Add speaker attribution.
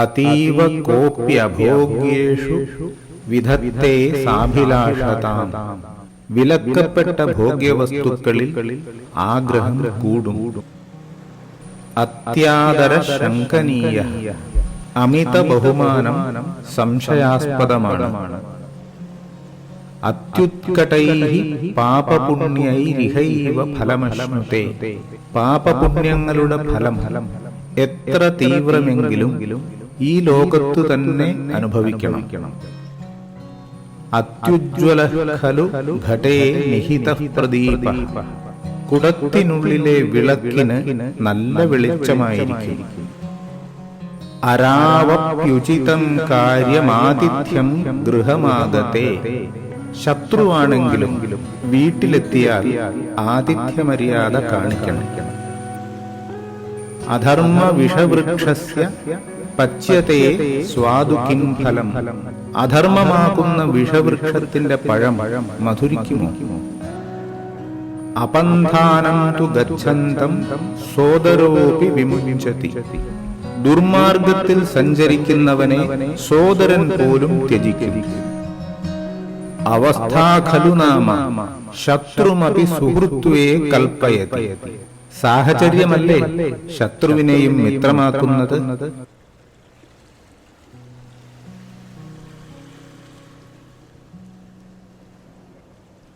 Speaker 1: അതീവ കോപ്യഭോഗ്യേഷു വിധത്തെ സാഭിലാഷതാം. വിലക്കപ്പെട്ട ഭോഗ്യവസ്തുക്കളിൽ ആഗ്രഹം കൂടും. അത്യാദര ശങ്കനീയ അമിത ബഹുമാനം സംശയാസ്പദമാണ്. അത്യുത്കടൈ പാപപുണ്യൈരിഹൈവ ഫലമശ്നുത്തെ പാപപുണ്യങ്ങളുടെ ഫലം എത്ര തീവ്രമെങ്കിലും ഈ ലോകത്തു തന്നെ അനുഭവിക്കണം. അത്യുജ്വല ഖലു ഘടേ നിഹിത പ്രദീപ. കുടത്തിനുള്ളിലെ വിളക്കിന് നല്ല വെളിച്ചമായിരിക്കും. അരാവപ്യുചിതം കാര്യമാതിഥ്യം ഗൃഹമാകത്തെ ശത്രുവാണെങ്കിലും വീട്ടിലെത്തിയാൽ ആതിഥ്യമര്യാദ കാണിക്കണം. അധർമ്മ വിഷവൃക്ഷസ്യ പച്യത്തെ സ്വാദുക്കിം ഫലം. അധർമ്മമാക്കുന്ന വിഷവൃക്ഷത്തിന്റെ പഴം മധുരിക്കുമോ? അപന്ധാനം തു ഗച്ഛന്തം സോദരോപി വിമുഞ്ചതി. ദുർമാർഗത്തിൽ സഞ്ചരിക്കുന്നവനെ സോദരൻ പോലും ത്യജിക്കും. അവസ്ഥാ ഖലു നാമ ശത്രുമപി സുഹൃത്വേ കൽപ്പയതി. സാഹചര്യമല്ലേ ശത്രുവിനെയും മിത്രമാക്കുന്നത്?